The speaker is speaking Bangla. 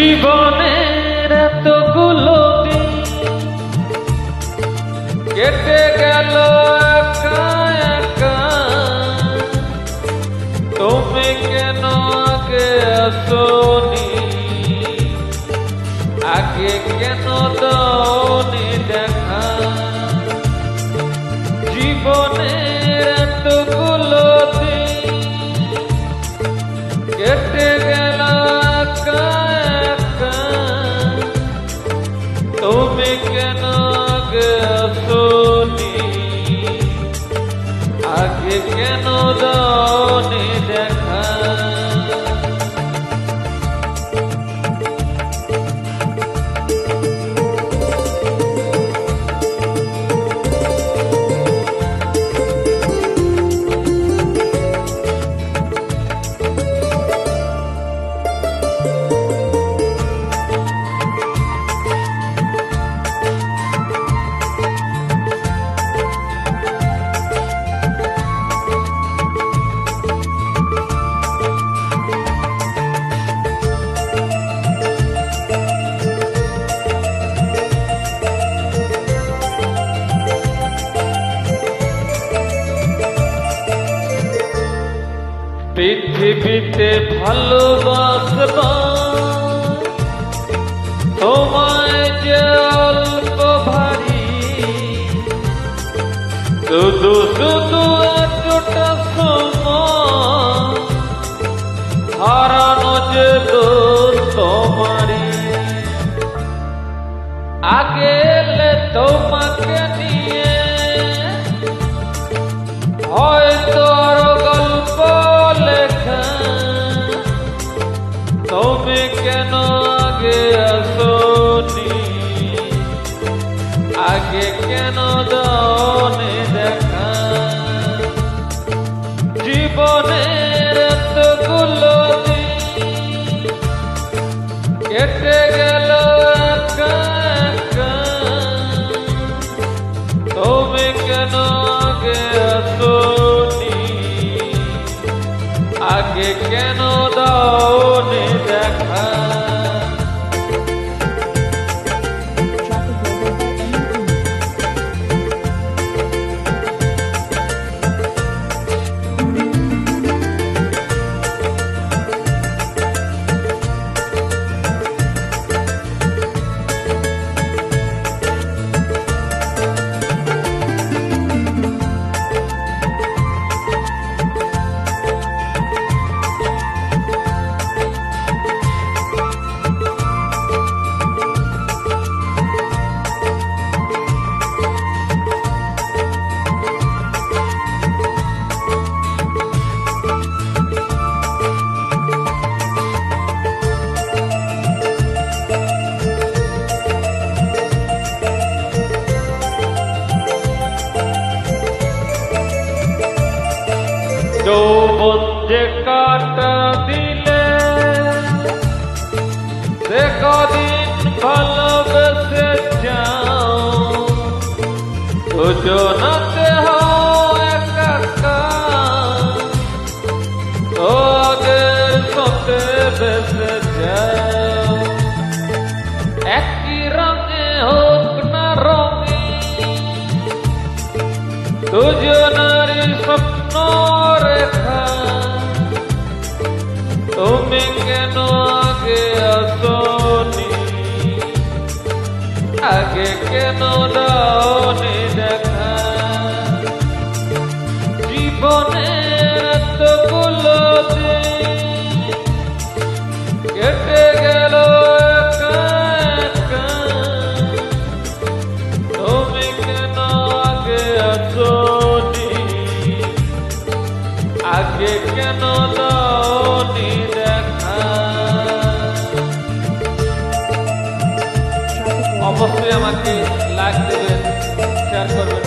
জীবনের এতগুলো দিন কেটে গেল তুমি কেন আগে আসনি? আগে কেন দনি দেখা? জীবনের এতগুলো আগে কেন পৃথিবীতে ভালোবাসবা। তোমায় যে অল্প ভারী, শুধু শুধু এতটা সময় যে তোমারই। আগে তোমাকে নিয়ে হয়তো যৌবন যে কাটা দিলে সে কদিন ভালোবেসে যাও। দুজনাতে দুজনারই স্বপ্ন রেখা। তুমি কেন আগে আসনি? আগে কেন দাওনি দেখা? জীবনের আগে কেন অবশ্যই আমাকে লাইক দেবেন শেয়ার করবেন।